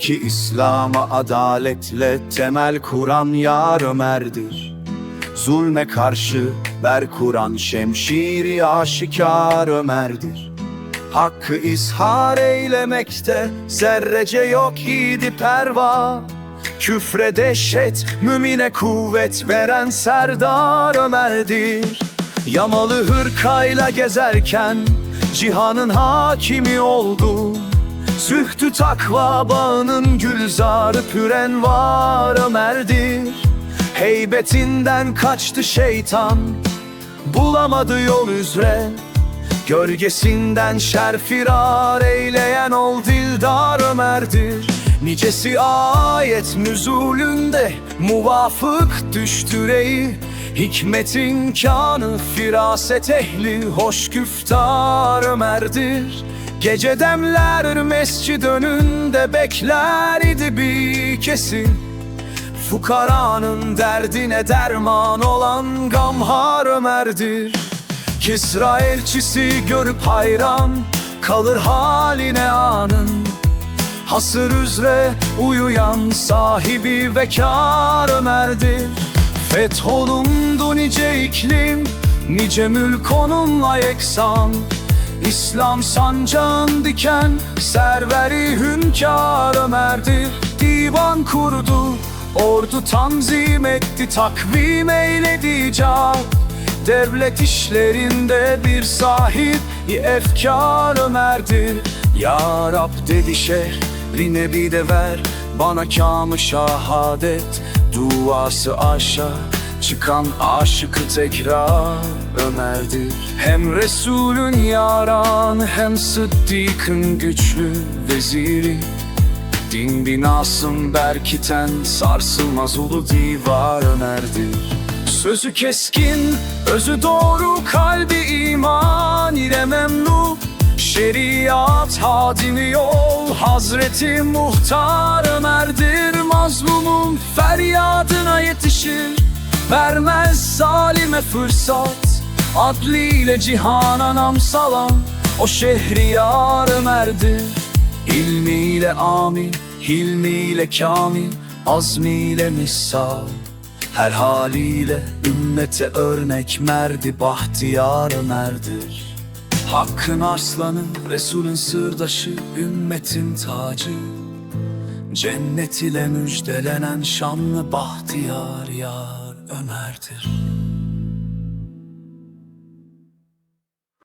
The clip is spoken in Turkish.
ki İslam'a adaletle temel kuran yar Ömer'dir. Zulme karşı ber kuran şemşiri aşikar Ömer'dir. Hakkı izhar eylemekte zerrece yok idi perva. Küfre dehşet, mümine kuvvet veren Serdar Ömer'dir. Yamalı hırkayla gezerken cihanın hakimi oldu Zühtü takva bağının gülzarı püren var Ömer'dir. Heybetinden kaçtı şeytan Bulamadı yol üzere Gölgesinden şer firar eyleyen ol dildar Ömer'dir. Nicesi ayet nüzulünde muvafık düştüreyi Hikmetin kanı firaset ehli hoş güftar Ömer'dir Gece demler mescid önünde bekler idi bir kesin. Fukaranın derdine derman olan Gamhar Ömer'dir. Kisra elçisi görüp hayran kalır haline anın. Hasır üzere uyuyan sahibi vekar Ömer'dir. Fetholundu nice iklim, nice mülk onunla yeksan İslam sancağın diken, serveri hünkâr Ömer'dir Divan kurdu, ordu tanzim etti, takvim eyledi can Devlet işlerinde bir sahip efkar Ömer'dir Ya Rab dedi şehrine bir de ver Bana kamı şahadet Duası aşağı çıkan aşıkı tekrar Ömer'dir. Hem Resulün yaran hem Sıddık'ın güçlü veziri. Din binasın berkiten sarsılmaz ulu divar Ömer'dir. Sözü keskin, özü doğru, kalbi iman ile memnu Şeriat hadimi yol, Hazreti Muhtar Ömer'dir. Mazlumun feryadına yetişir, vermez zalime fırsat Adliyle cihana nam salan, o şehriyar Ömer'dir İlmiyle amin, hilmiyle kamil, azmiyle misal. Her haliyle ümmete örnek merdi bahtiyar Ömer'dir Hakkın arslanı, Resulün sırdaşı, ümmetin tacı Cennet ile müjdelenen şanlı bahtiyar yar Ömer'dir